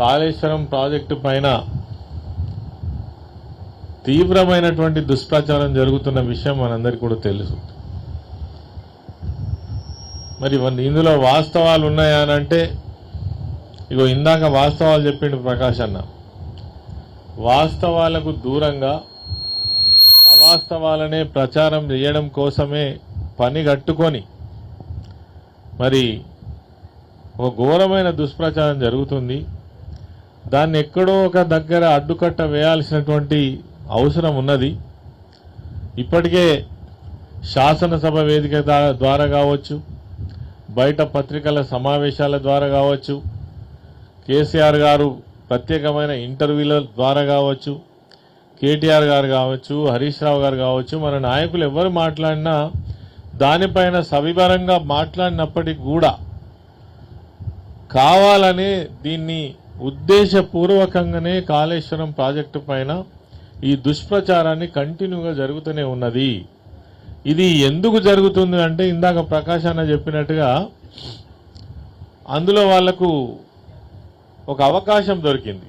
Kaleshwaram project పైన తీవ్రమైనటువంటి దుష్ప్రచారం జరుగుతున్న విషయం మనందరికీ కూడా తెలుసు. మరి ఇందులో వాస్తవాలు ఉన్నాయా అని అంటే ఇగో ఇందాక వాస్తవాలు చెప్పిండు ప్రకాష్ అన్న. వాస్తవాలకు దూరంగా అవాస్తవాలనే ప్రచారం చేయడం కోసమే పని కట్టుకొని మరి ఒక ఘోరమైన దుష్ప్రచారం జరుగుతుంది. దాన్ని ఎక్కడో ఒక దగ్గర అడ్డుకట్ట వేయాల్సినటువంటి అవసరం ఉన్నది. ఇప్పటికే శాసనసభ వేదిక ద్వారా కావచ్చు బయట పత్రికల సమావేశాల ద్వారా కావచ్చు కేసీఆర్ గారు ప్రత్యేకమైన ఇంటర్వ్యూల ద్వారా కావచ్చు కేటీఆర్ గారు కావచ్చు హరీష్ రావు గారు కావచ్చు మన నాయకులు ఎవరు మాట్లాడినా దానిపైన సవివరంగా మాట్లాడినప్పటికీ కూడా కావాలనే దీన్ని ఉద్దేశపూర్వకంగానే కాళేశ్వరం ప్రాజెక్టు పైన ఈ దుష్ప్రచారాన్ని కంటిన్యూగా జరుగుతూనే ఉన్నది. ఇది ఎందుకు జరుగుతుంది అంటే ఇందాక ప్రకాష్ అన్న చెప్పినట్టుగా అందులో వాళ్ళకు ఒక అవకాశం దొరికింది.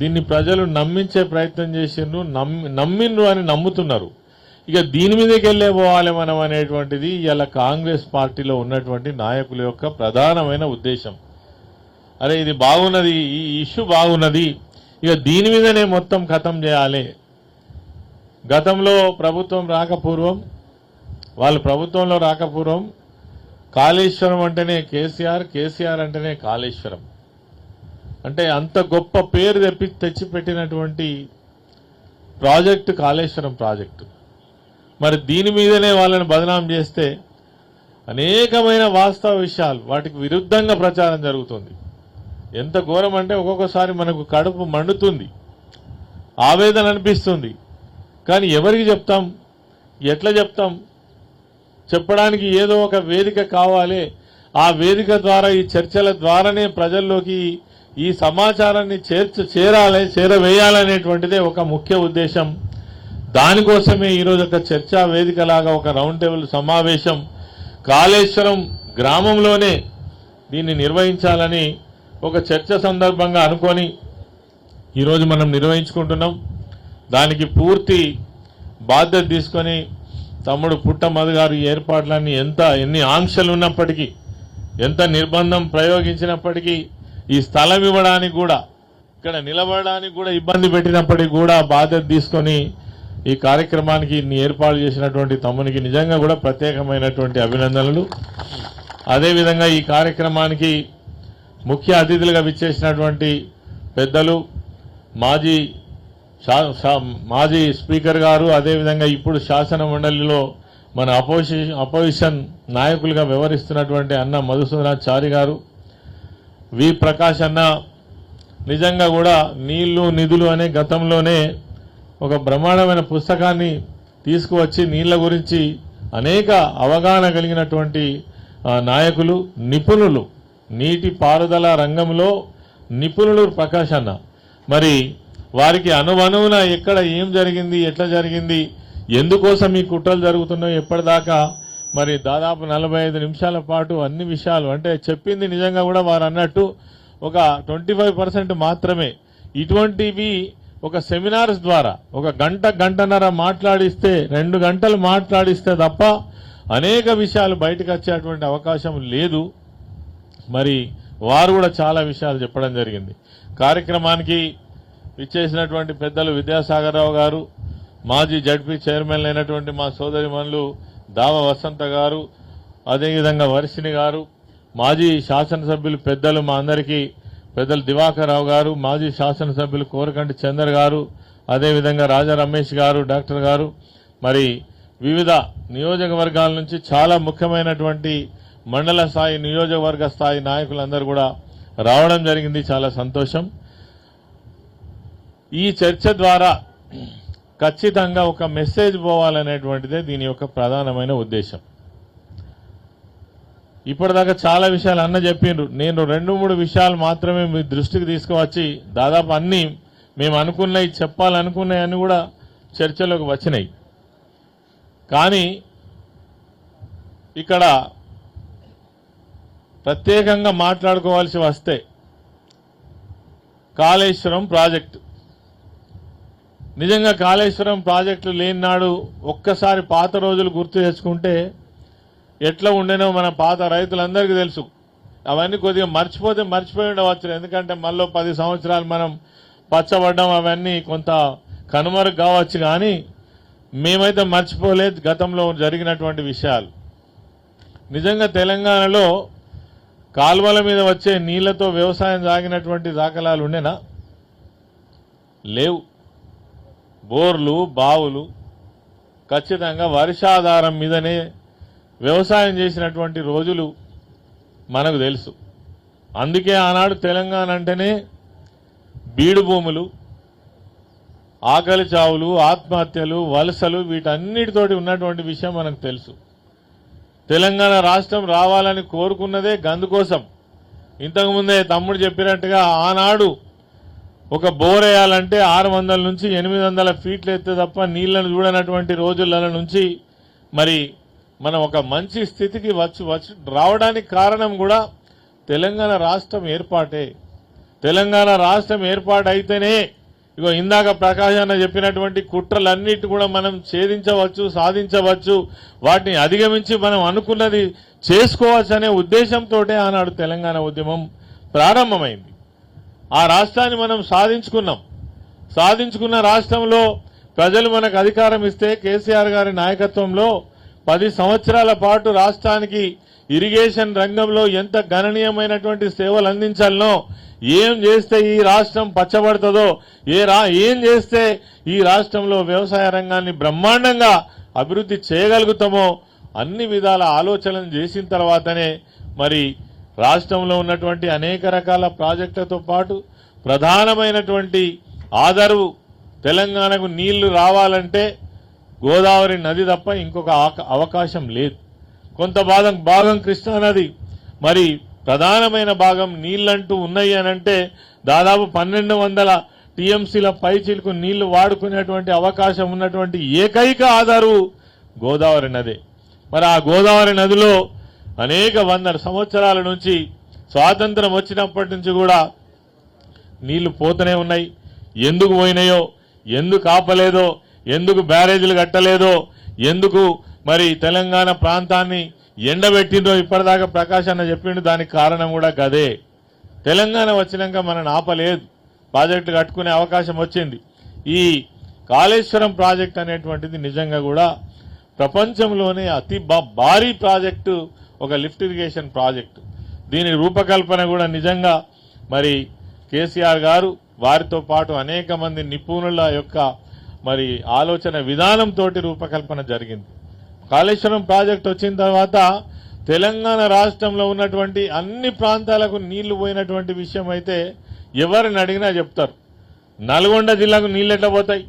దీన్ని ప్రజలు నమ్మించే ప్రయత్నం చేసిండ్రు నమ్మి నమ్మిండ్రు అని నమ్ముతున్నారు. ఇక దీని మీదకి వెళ్ళే పోవాలి మనం అనేటువంటిది ఇలా కాంగ్రెస్ పార్టీలో ఉన్నటువంటి నాయకుల యొక్క ప్రధానమైన ఉద్దేశం. అరే ఇది బాగున్నది ఈ ఇష్యూ బాగున్నది ఇక దీని మీదనే మొత్తం ఖతం చేయాలి. గతంలో ప్రభుత్వం రాకపూర్వం వాళ్ళు ప్రభుత్వంలో రాకపూర్వం కాళేశ్వరం అంటేనే కేసీఆర్ కేసీఆర్ అంటేనే కాళేశ్వరం. అంటే అంత గొప్ప పేరు తెప్పి తెచ్చిపెట్టినటువంటి ప్రాజెక్టు కాళేశ్వరం ప్రాజెక్టు. మరి దీని మీదనే వాళ్ళని బదనాం చేస్తే అనేకమైన వాస్తవ విషయాలు వాటికి విరుద్ధంగా ప్రచారం జరుగుతుంది. ఎంత ఘోరం అంటే ఒక్కొక్కసారి మనకు కడుపు మండుతుంది. ఆవేదన అనిపిస్తుంది. కానీ ఎవరికి చెప్తాం? ఎట్లా చెప్తాం? చెప్పడానికి ఏదో ఒక వేదిక కావాలి. ఆ వేదిక ద్వారా ఈ చర్చల ద్వారానే ప్రజల్లోకి ఈ సమాచారాన్ని చేర్చ చేరాలి చేరవేయాలనేటువంటిదే ఒక ముఖ్య ఉద్దేశం. దానికోసమే ఈరోజు ఒక చర్చా వేదికలాగా ఒక రౌండ్ టేబుల్ సమావేశం. కాళేశ్వరం గ్రామంలోనే దీన్ని నిర్వహించాలని ఒక చర్చ సందర్భంగా అనుకొని ఈరోజు మనం నిర్వహించుకుంటున్నాం. దానికి పూర్తి బాధ్యత తీసుకొని తమ్ముడు పుట్టమధు గారు ఏర్పాట్లన్నీ ఎంత ఎన్ని ఆంక్షలు ఉన్నప్పటికీ ఎంత నిర్బంధం ప్రయోగించినప్పటికీ ఈ స్థలం ఇవ్వడానికి కూడా ఇక్కడ నిలబడడానికి కూడా ఇబ్బంది పెట్టినప్పటికీ కూడా బాధ్యత తీసుకొని ఈ కార్యక్రమానికి ఇన్ని ఏర్పాటు చేసినటువంటి తమ్మునికి నిజంగా కూడా ప్రత్యేకమైనటువంటి అభినందనలు. అదేవిధంగా ఈ కార్యక్రమానికి ముఖ్య అతిథులుగా విచ్చేసినటువంటి పెద్దలు మాజీ మాజీ స్పీకర్ గారు అదేవిధంగా ఇప్పుడు శాసన మండలిలో మన అపోజిషన్ అపోజిషన్ నాయకులుగా వ్యవహరిస్తున్నటువంటి అన్న మధుసూదనాచారి గారు వి. ప్రకాష్ అన్న నిజంగా కూడా నీళ్ళు నిధులు అనే గతంలోనే ఒక బ్రహ్మాండమైన పుస్తకాన్ని తీసుకువచ్చి నీళ్ళ గురించి అనేక అవగాహన కలిగినటువంటి నాయకులు నిపుణులు. నీటి పారుదల రంగంలో నిపుణులు ప్రకాష్ అన్న మరి వారికి అనువనువున ఎక్కడ ఏం జరిగింది ఎట్లా జరిగింది ఎందుకోసం ఈ కుట్రలు జరుగుతున్నాయో ఎప్పటిదాకా మరి దాదాపు నలభై ఐదు నిమిషాల పాటు అన్ని విషయాలు అంటే చెప్పింది నిజంగా కూడా వారు అన్నట్టు ఒక ట్వంటీ ఫైవ్ పర్సెంట్ మాత్రమే. ఇటువంటివి ఒక సెమినార్స్ ద్వారా ఒక గంట గంటన్నర మాట్లాడిస్తే రెండు గంటలు మాట్లాడిస్తే తప్ప అనేక విషయాలు బయటకు వచ్చేటువంటి అవకాశం లేదు. మరి వారు కూడా చాలా విషయాలు చెప్పడం జరిగింది. కార్యక్రమానికి ఇచ్చేసినటువంటి పెద్దలు విద్యాసాగర్ రావు గారు మాజీ జడ్పీ చైర్మన్ అయినటువంటి మా సోదరి మనులు దావ వసంత గారు అదేవిధంగా వర్షిణి గారు మాజీ శాసనసభ్యులు పెద్దలు మా అందరికీ పెద్దలు దివాకర్ రావు గారు మాజీ శాసనసభ్యులు కోరకంటి చందర్ గారు అదేవిధంగా రాజా రమేష్ గారు డాక్టర్ గారు మరి వివిధ నియోజకవర్గాల నుంచి చాలా ముఖ్యమైనటువంటి మండల స్థాయి నియోజకవర్గ స్థాయి నాయకులందరూ కూడా రావడం జరిగింది. చాలా సంతోషం. ఈ చర్చ ద్వారా ఖచ్చితంగా ఒక మెసేజ్ పోవాలనేటువంటిదే దీని యొక్క ప్రధానమైన ఉద్దేశం. ఇప్పటిదాకా చాలా విషయాలు అన్న చెప్పిండ్రు. నేను రెండు మూడు విషయాలు మాత్రమే మీ దృష్టికి తీసుకువచ్చి దాదాపు అన్నీ మేము అనుకున్నవి చెప్పాలనుకున్నాయి అని కూడా చర్చలోకి వచ్చినాయి. కానీ ఇక్కడ ప్రత్యేకంగా మాట్లాడుకోవాల్సి వస్తే కాళేశ్వరం ప్రాజెక్టు. నిజంగా కాళేశ్వరం ప్రాజెక్టులు లేని నాడు ఒక్కసారి పాత రోజులు గుర్తు చేసుకుంటే ఎట్లా ఉండేనో మన పాత రైతులందరికీ తెలుసు. అవన్నీ కొద్దిగా మర్చిపోతే మర్చిపోయి ఉండవచ్చు. ఎందుకంటే మళ్ళీ పది సంవత్సరాలు మనం పచ్చబడ్డం అవన్నీ కొంత కనుమరుగు కావచ్చు కానీ మేమైతే మర్చిపోలేదు గతంలో జరిగినటువంటి విషయాలు. నిజంగా తెలంగాణలో కాలువల మీద వచ్చే నీళ్ళతో వ్యవసాయం సాగినటువంటి దాఖలాలు ఉండేనా? లేవు. బోర్లు బావులు ఖచ్చితంగా వర్షాధారం మీదనే వ్యవసాయం చేసినటువంటి రోజులు మనకు తెలుసు. అందుకే ఆనాడు తెలంగాణ అంటేనే బీడు భూములు ఆకలి చావులు ఆత్మహత్యలు వలసలు వీటన్నిటితోటి ఉన్నటువంటి విషయం మనకు తెలుసు. తెలంగాణ రాష్ట్రం రావాలని కోరుకున్నదే గందు కోసం. ఇంతకుముందే తమ్ముడు చెప్పినట్టుగా ఆనాడు ఒక బోర్ వేయాలంటే ఆరు వందల నుంచి ఎనిమిది వందల ఫీట్లు ఎత్తే తప్ప నీళ్ళను చూడనటువంటి రోజుల నుంచి మరి మనం ఒక మంచి స్థితికి వచ్చి వచ్చి రావడానికి కారణం కూడా తెలంగాణ రాష్ట్రం ఏర్పాటే. తెలంగాణ రాష్ట్రం ఏర్పాటైతేనే ఇగో ఇందాక ప్రకాష్ అన్న చెప్పినటువంటి కుట్రలన్నిటి కూడా మనం ఛేదించవచ్చు సాధించవచ్చు వాటిని అధిగమించి మనం అనుకున్నది చేసుకోవచ్చు అనే ఉద్దేశంతో ఆనాడు తెలంగాణ ఉద్యమం ప్రారంభమైంది. ఆ రాష్ట్రాన్ని మనం సాధించుకున్నాం. సాధించుకున్న రాష్ట్రంలో ప్రజలు మనకు అధికారం ఇస్తే కేసీఆర్ గారి నాయకత్వంలో పది సంవత్సరాల పాటు రాష్ట్రానికి ఇరిగేషన్ రంగంలో ఎంత గణనీయమైనటువంటి సేవలు అందించాలనో ఏం చేస్తే ఈ రాష్ట్రం పచ్చబడుతుందో ఏ రా ఏం చేస్తే ఈ రాష్ట్రంలో వ్యవసాయ రంగాన్ని బ్రహ్మాండంగా అభివృద్ధి చేయగలుగుతామో అన్ని విధాల ఆలోచనలు చేసిన తర్వాతనే మరి రాష్ట్రంలో ఉన్నటువంటి అనేక రకాల ప్రాజెక్టులతో పాటు ప్రధానమైనటువంటి ఆదరు తెలంగాణకు నీళ్ళు రావాలంటే గోదావరి నది తప్ప ఇంకొక ఆక- అవకాశం లేదు. కొంత భాగం భాగం కృష్ణానది మరి ప్రధానమైన భాగం నీళ్ళంటూ ఉన్నాయి అని అంటే దాదాపు పన్నెండు వందల టీఎంసీల పైచిలకు నీళ్ళు వాడుకునేటువంటి అవకాశం ఉన్నటువంటి ఏకైక ఆధారు గోదావరి నదే. మరి ఆ గోదావరి నదిలో అనేక వందల సంవత్సరాల నుంచి స్వాతంత్రం వచ్చినప్పటి నుంచి కూడా నీళ్ళు పోతూనే ఉన్నాయి. ఎందుకు పోయినాయో ఎందుకు ఆపలేదో ఎందుకు బ్యారేజీలు కట్టలేదో ఎందుకు మరి తెలంగాణ ప్రాంతాన్ని ఎండబెట్టిందో ఇప్పటిదాకా ప్రకాష్ అన్న చెప్పిండు దానికి కారణం కూడా గదే. తెలంగాణ వచ్చినాక మనం ఆపలేదు. ప్రాజెక్టు కట్టుకునే అవకాశం వచ్చింది. ఈ కాళేశ్వరం ప్రాజెక్ట్ అనేటువంటిది నిజంగా కూడా ప్రపంచంలోనే అతి భారీ ప్రాజెక్టు ఒక లిఫ్ట్ ఇరిగేషన్ ప్రాజెక్టు. దీని రూపకల్పన కూడా నిజంగా మరి కేసీఆర్ గారు వారితో పాటు అనేక మంది నిపుణుల యొక్క మరి ఆలోచన విధానంతో రూపకల్పన జరిగింది. కాళేశ్వరం ప్రాజెక్ట్ వచ్చిన తర్వాత తెలంగాణ రాష్ట్రంలో ఉన్నటువంటి అన్ని ప్రాంతాలకు నీళ్ళు పోయినటువంటి విషయం అయితే ఎవరిని అడిగినా చెప్తారు. నల్గొండ జిల్లాకు నీళ్ళు ఎట్లా పోతాయి?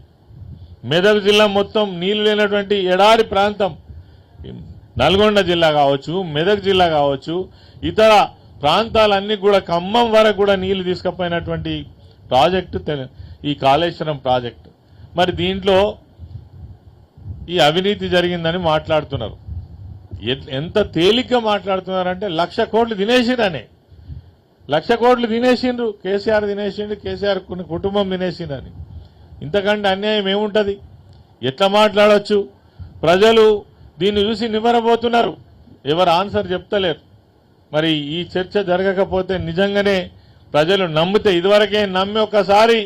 మెదక్ జిల్లా మొత్తం నీళ్ళు లేనటువంటి ఎడారి ప్రాంతం. నల్గొండ జిల్లా కావచ్చు మెదక్ జిల్లా కావచ్చు ఇతర ప్రాంతాలన్నీ కూడా ఖమ్మం వరకు కూడా నీళ్ళు తీసుకుపోయినటువంటి ప్రాజెక్టు ఈ కాళేశ్వరం ప్రాజెక్టు. మరి దీంట్లో ఈ అవినీతి జరిగిందని మాట్లాడుతున్నారు. ఎంత తేలిగ్గా మాట్లాడుతున్నారంటే లక్ష కోట్లు తినేసిండనే లక్ష కోట్లు తినేసిండ్రు కేసీఆర్ తినేసిండు కేసీఆర్ కొన్ని కుటుంబం తినేసిండని ఇంతకంటే అన్యాయం ఏముంటుంది? ఎట్లా మాట్లాడవచ్చు ప్రజలు దీన్ని చూసి నివ్వరబోతున్నారు. ఎవరు ఆన్సర్ చెప్తలేరు. మరి ఈ చర్చ జరగకపోతే నిజంగానే ప్రజలు నమ్మితే ఇదివరకే నమ్మి ఒకసారి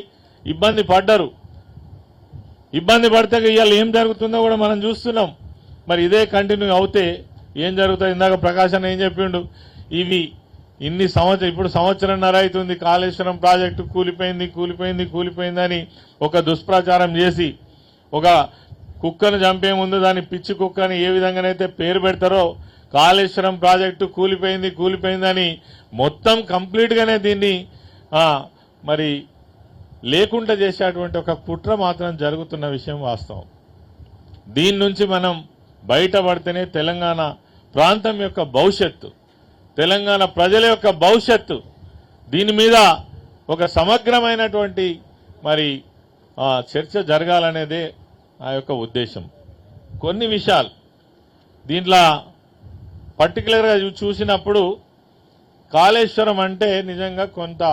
ఇబ్బంది పడ్డరు. ఇబ్బంది పడితే ఇవాళ ఏం జరుగుతుందో కూడా మనం చూస్తున్నాం. మరి ఇదే కంటిన్యూ అవుతే ఏం జరుగుతుంది? ఇందాక ప్రకాశం ఏం చెప్పిండు? ఇవి ఇన్ని సంవత్సరం ఇప్పుడు సంవత్సరంన్నర అవుతుంది కాళేశ్వరం ప్రాజెక్టు కూలిపోయింది కూలిపోయింది కూలిపోయిందని ఒక దుష్ప్రచారం చేసి ఒక కుక్కను చంపే ముందు దాని పిచ్చి కుక్కని ఏ విధంగానైతే పేరు పెడతారో కాళేశ్వరం ప్రాజెక్టు కూలిపోయింది కూలిపోయిందని మొత్తం కంప్లీట్గానే దీన్ని మరి లేకుండా చేసేటువంటి ఒక కుట్ర మాత్రం జరుగుతున్న విషయం వాస్తవం. దీని నుంచి మనం బయటపడితేనే తెలంగాణ ప్రాంతం యొక్క భవిష్యత్తు తెలంగాణ ప్రజల యొక్క భవిష్యత్తు దీని మీద ఒక సమగ్రమైనటువంటి మరి చర్చ జరగాలనేదే ఆ యొక్క ఉద్దేశం. కొన్ని విషయాలు. దీంట్లో పర్టికులర్గా చూసినప్పుడు కాళేశ్వరం అంటే నిజంగా కొంత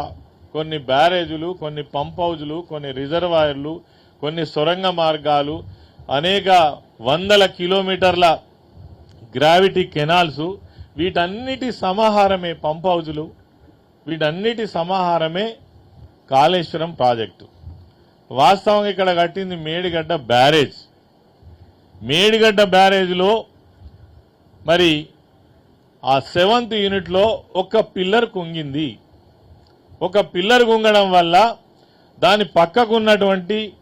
కొన్ని బ్యారేజీలు కొన్ని పంప్ హౌజులు కొన్ని రిజర్వాయర్లు కొన్ని సొరంగ మార్గాలు అనేక వందల కిలోమీటర్ల గ్రావిటీ కెనాల్స్ వీటన్నిటి సమాహారమే పంప్ హౌజులు వీటన్నిటి సమాహారమే కాళేశ్వరం ప్రాజెక్టు. వాస్తవంగా ఇక్కడ కట్టింది మేడిగడ్డ బ్యారేజ్. మేడిగడ్డ బ్యారేజ్లో మరి ఆ సెవెంత్ యూనిట్లో ఒక పిల్లర్ కుంగింది. ఒక పిల్లర్ కుంగడం వల్ల దాని పక్కకున్నటువంటి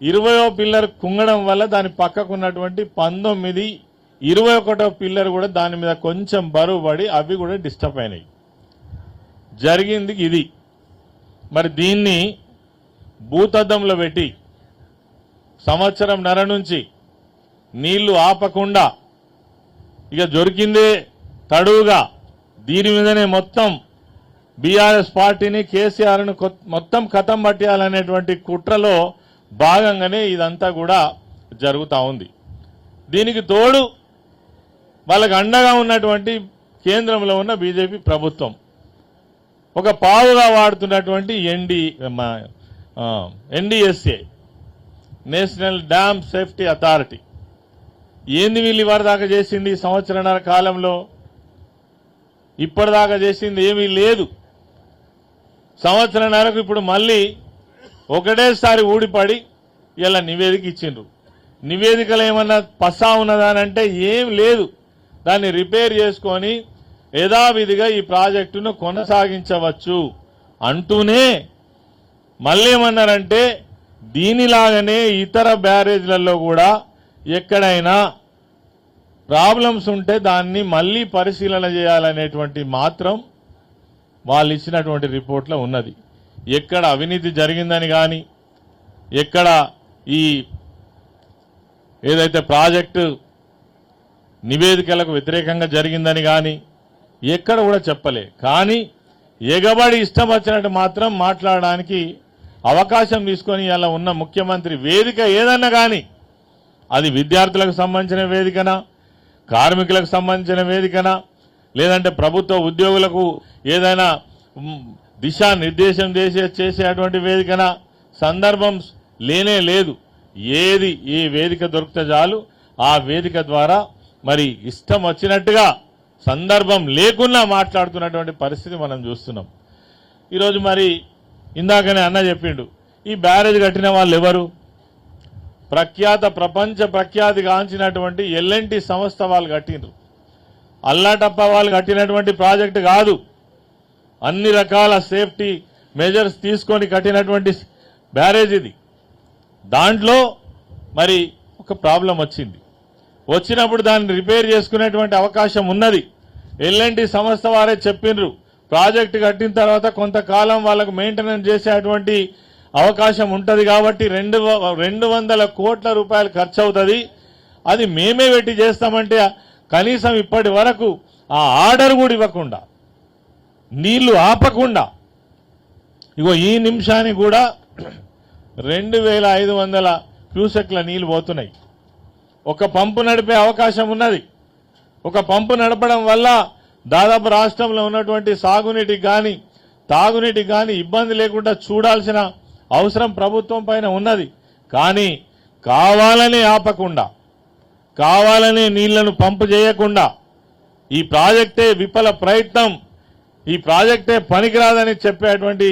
ఇరవయో పిల్లర్ కుంగడం వల్ల దాని పక్కకున్నటువంటి పంతొమ్మిది ఇరవై ఒకటో పిల్లర్ కూడా దాని మీద కొంచెం బరువు పడి అవి కూడా డిస్టర్బ్ అయినాయి. జరిగింది ఇది. మరి దీన్ని భూతద్దంలో పెట్టి సంవత్సరం నర నుంచి నీళ్ళు ఆపకుండా ఇక దొరికిందే తడువుగా దీని మీదనే మొత్తం బీఆర్ఎస్ పార్టీని కేసీఆర్ను మొత్తం కథం పట్టేయాలనేటువంటి కుట్రలో భాగంగానే ఇదంతా కూడా జరుగుతూ ఉంది. దీనికి తోడు వాళ్ళకు అండగా ఉన్నటువంటి కేంద్రంలో ఉన్న బీజేపీ ప్రభుత్వం. ఒక పావుగా వాడుతున్నటువంటి N D NDSA national dam safety authority. ఏంది వీళ్ళు ఇవాళ దాకా చేసింది ఈ సంవత్సరన్నర కాలంలో. ఇప్పటిదాకా చేసింది ఏమీ లేదు. సంవత్సరన్నరకు ఇప్పుడు మళ్ళీ ఒకటేసారి ఊడిపడి ఇలా నివేదిక ఇచ్చిండ్రు. నివేదికలు ఏమన్నా పసా ఉన్నదా అని అంటే ఏం లేదు. దాన్ని రిపేర్ చేసుకొని యథావిధిగా ఈ ప్రాజెక్టును కొనసాగించవచ్చు అంటూనే మళ్ళీ ఏమన్నారంటే దీనిలాగానే ఇతర బ్యారేజ్లలో కూడా ఎక్కడైనా ప్రాబ్లమ్స్ ఉంటే దాన్ని మళ్ళీ పరిశీలన చేయాలనేటువంటి మాత్రం వాళ్ళు ఇచ్చినటువంటి రిపోర్ట్లో ఉన్నది. ఎక్కడ అవినీతి జరిగిందని కానీ ఎక్కడ ఈ ఏదైతే ప్రాజెక్టు నివేదికలకు వ్యతిరేకంగా జరిగిందని కానీ ఎక్కడ కూడా చెప్పలే. కానీ ఎగబడి ఇష్టం వచ్చినట్టు మాత్రం మాట్లాడడానికి అవకాశం తీసుకొని అలా ఉన్న ముఖ్యమంత్రి వేదిక ఏదన్నా కానీ అది విద్యార్థులకు సంబంధించిన వేదికనా కార్మికులకు సంబంధించిన వేదికనా లేదంటే ప్రభుత్వ ఉద్యోగులకు ఏదైనా దిశానిర్దేశం చేసే చేసేటువంటి వేదికన సందర్భం లేనే లేదు. ఏది ఏ వేదిక దొరికితే చాలు. ఆ వేదిక ద్వారా మరి ఇష్టం వచ్చినట్టుగా సందర్భం లేకున్నా మాట్లాడుతున్నటువంటి పరిస్థితి మనం చూస్తున్నాం. ఈరోజు మరి ఇందాకనే అన్న చెప్పిండు ఈ బ్యారేజ్ కట్టిన వాళ్ళు ఎవరు? ప్రఖ్యాత ప్రపంచ ప్రఖ్యాతి గాంచినటువంటి ఎల్ఎన్టీ సంస్థ వాళ్ళు కట్టిండ్రు. అల్లాటప్ప వాళ్ళు కట్టినటువంటి ప్రాజెక్టు కాదు. అన్ని రకాల సేఫ్టీ మెజర్స్ తీసుకొని కట్టినటువంటి బ్యారేజ్ ఇది. దాంట్లో మరి ఒక ప్రాబ్లం వచ్చింది. వచ్చినప్పుడు దాన్ని రిపేర్ చేసుకునేటువంటి అవకాశం ఉన్నది. ఎల్ఎన్టీ సంస్థ వారే చెప్పిండ్రు ప్రాజెక్టు కట్టిన తర్వాత కొంతకాలం వాళ్ళకు మెయింటెనెన్స్ చేసేటువంటి అవకాశం ఉంటుంది కాబట్టి రెండు రెండు వందల కోట్ల రూపాయలు ఖర్చు అవుతుంది అది మేమే పెట్టి చేస్తామంటే కనీసం ఇప్పటి వరకు ఆ ఆర్డర్ కూడా ఇవ్వకుండా నీళ్ళు ఆపకుండా ఇగో ఈ నిమిషానికి కూడా రెండు వేల ఐదు వందల క్యూసెక్ల నీళ్ళు పోతున్నాయి. ఒక పంపు నడిపే అవకాశం ఉన్నది. ఒక పంపు నడపడం వల్ల దాదాపు రాష్ట్రంలో ఉన్నటువంటి సాగునీటికి కానీ తాగునీటికి కానీ ఇబ్బంది లేకుండా చూడాల్సిన అవసరం ప్రభుత్వం పైన ఉన్నది. కానీ కావాలని ఆపకుండా కావాలనే నీళ్ళను పంపు చేయకుండా ఈ ప్రాజెక్టే విఫల ప్రయత్నం. ఈ ప్రాజెక్టే పనికిరాదని చెప్పేటువంటి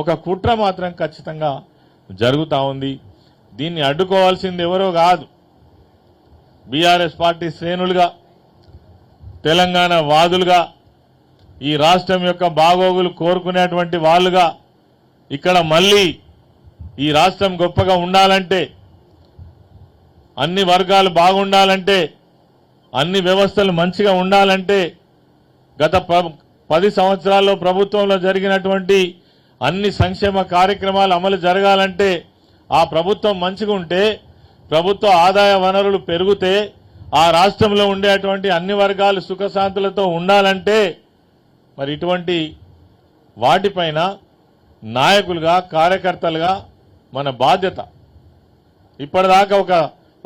ఒక కుట్ర మాత్రం ఖచ్చితంగా జరుగుతూ ఉంది. దీన్ని అడ్డుకోవాల్సింది ఎవరో కాదు బీఆర్ఎస్ పార్టీ శ్రేణులుగా తెలంగాణ వాదులుగా ఈ రాష్ట్రం యొక్క బాగోగులు కోరుకునేటువంటి వాళ్ళుగా ఇక్కడ మళ్ళీ ఈ రాష్ట్రం గొప్పగా ఉండాలంటే అన్ని వర్గాలు బాగుండాలంటే అన్ని వ్యవస్థలు మంచిగా ఉండాలంటే గత ప- పది సంవత్సరాల్లో ప్రభుత్వంలో జరిగినటువంటి అన్ని సంక్షేమ కార్యక్రమాలు అమలు జరగాలంటే ఆ ప్రభుత్వం మంచిగా ఉంటే ప్రభుత్వ ఆదాయ వనరులు పెరిగితే ఆ రాష్ట్రంలో ఉండేటువంటి అన్ని వర్గాలు సుఖశాంతులతో ఉండాలంటే మరి ఇటువంటి వాటిపైన నాయకులుగా కార్యకర్తలుగా మన బాధ్యత. ఇప్పటిదాకా ఒక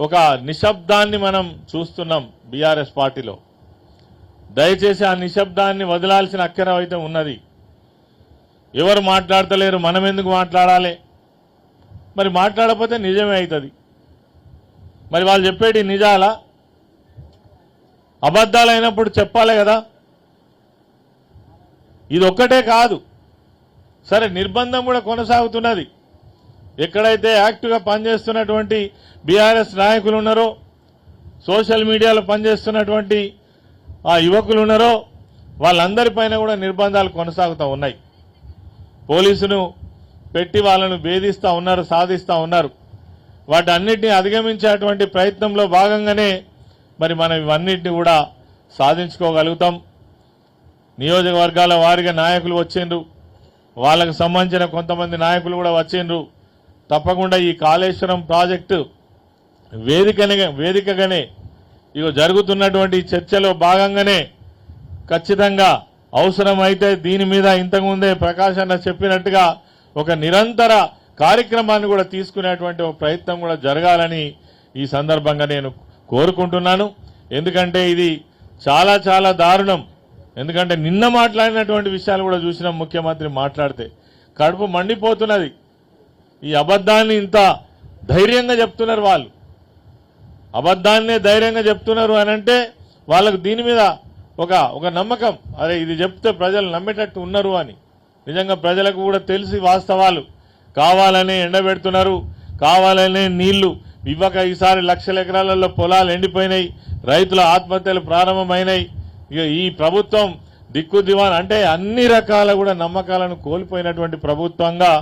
ఒక నిశ్శబ్దాన్ని మనం చూస్తున్నాం బీఆర్ఎస్ పార్టీలో. దయచేసి ఆ నిశ్శబ్దాన్ని వదలాల్సిన అక్కర అయితే ఉన్నది. ఎవరు మాట్లాడతలేరు మనం ఎందుకు మాట్లాడాలి? మరి మాట్లాడకపోతే నిజమే అవుతుంది. మరి వాళ్ళు చెప్పేటి నిజాలా? అబద్ధాలైనప్పుడు చెప్పాలి కదా. ఇది ఒక్కటే కాదు. సరే నిర్బంధం కూడా కొనసాగుతున్నది. ఎక్కడైతే యాక్టివ్గా పనిచేస్తున్నటువంటి బీఆర్ఎస్ నాయకులు ఉన్నారో సోషల్ మీడియాలో పనిచేస్తున్నటువంటి ఆ యువకులు ఉన్నారో వాళ్ళందరిపైన కూడా నిర్బంధాలు కొనసాగుతూ ఉన్నాయి. పోలీసును పెట్టి వాళ్ళను భేదిస్తూ ఉన్నారు సాధిస్తూ ఉన్నారు. వాటి అన్నిటిని అధిగమించేటువంటి ప్రయత్నంలో భాగంగానే మరి మనం ఇవన్నిటిని కూడా సాధించుకోగలుగుతాం. నియోజకవర్గాల వారిగా నాయకులు వచ్చిండ్రు. వాళ్ళకు సంబంధించిన కొంతమంది నాయకులు కూడా వచ్చిండ్రు. తప్పకుండా ఈ కాళేశ్వరం ప్రాజెక్టు వేదికనే వేదికగానే ఇగో జరుగుతున్నటువంటి చర్చలో భాగంగానే ఖచ్చితంగా అవసరమైతే దీని మీద ఇంతకుముందే ప్రకాశన అన్న చెప్పినట్టుగా ఒక నిరంతర కార్యక్రమాన్ని కూడా తీసుకునేటువంటి ఒక ప్రయత్నం కూడా జరగాలని ఈ సందర్భంగా నేను కోరుకుంటున్నాను. ఎందుకంటే ఇది చాలా చాలా దారుణం. ఎందుకంటే నిన్న మాట్లాడినటువంటి విషయాలు కూడా చూసినాం ముఖ్యమంత్రి మాట్లాడితే. కడుపు మండిపోతున్నది. ఈ అబద్ధాన్ని ఇంత ధైర్యంగా చెప్తున్నారు వాళ్ళు. అబద్ధాన్నే ధైర్యంగా చెప్తున్నారు అని అంటే వాళ్ళకు దీని మీద ఒక ఒక నమ్మకం. అరే ఇది చెప్తే ప్రజలు నమ్మేటట్టు ఉన్నారు అని. నిజంగా ప్రజలకు కూడా తెలిసి వాస్తవాలు. కావాలనే ఎండబెడుతున్నారు కావాలనే నీళ్ళు. ఇవ్వక ఈసారి లక్షల ఎకరాలలో పొలాలు ఎండిపోయినాయి రైతుల ఆత్మహత్యలు ప్రారంభమైనాయి. ఇక ఈ ప్రభుత్వం దిక్కు దివాన్ అంటే అన్ని రకాల కూడా నమ్మకాలను కోల్పోయినటువంటి ప్రభుత్వంగా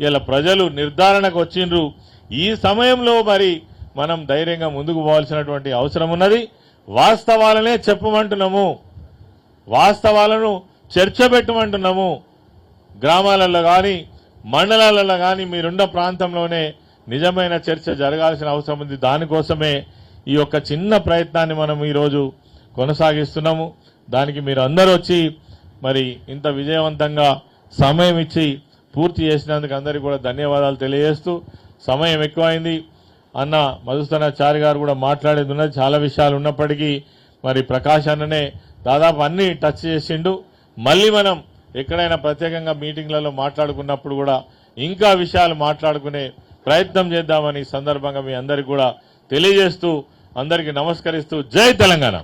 ఇలా ప్రజలు నిర్ధారణకు వచ్చిండ్రు. ఈ సమయంలో మరి మనం ధైర్యంగా ముందుకు పోవాల్సినటువంటి అవసరం ఉన్నది. వాస్తవాలనే చెప్పమంటున్నాము. వాస్తవాలను చర్చ పెట్టమంటున్నాము. గ్రామాలలో కానీ మండలాలలో కానీ మీరున్న ప్రాంతంలోనే నిజమైన చర్చ జరగాల్సిన అవసరం ఉంది. దానికోసమే ఈ యొక్క చిన్న ప్రయత్నాన్ని మనం ఈరోజు కొనసాగిస్తున్నాము. దానికి మీరు అందరూ వచ్చి మరి ఇంత విజయవంతంగా సమయం ఇచ్చి పూర్తి చేసినందుకు అందరికీ కూడా ధన్యవాదాలు తెలియజేస్తూ సమయం ఎక్కువైంది. అన్న మధుసూదనాచారి గారు కూడా మాట్లాడేది ఉన్నది. చాలా విషయాలు ఉన్నప్పటికీ మరి ప్రకాష్ అన్ననే దాదాపు అన్ని టచ్ చేసిండు. మళ్ళీ మనం ఎక్కడైనా ప్రత్యేకంగా మీటింగ్లలో మాట్లాడుకున్నప్పుడు కూడా ఇంకా విషయాలు మాట్లాడుకునే ప్రయత్నం చేద్దామని సందర్భంగా మీ అందరికి కూడా తెలియజేస్తూ అందరికీ నమస్కరిస్తూ జై తెలంగాణ.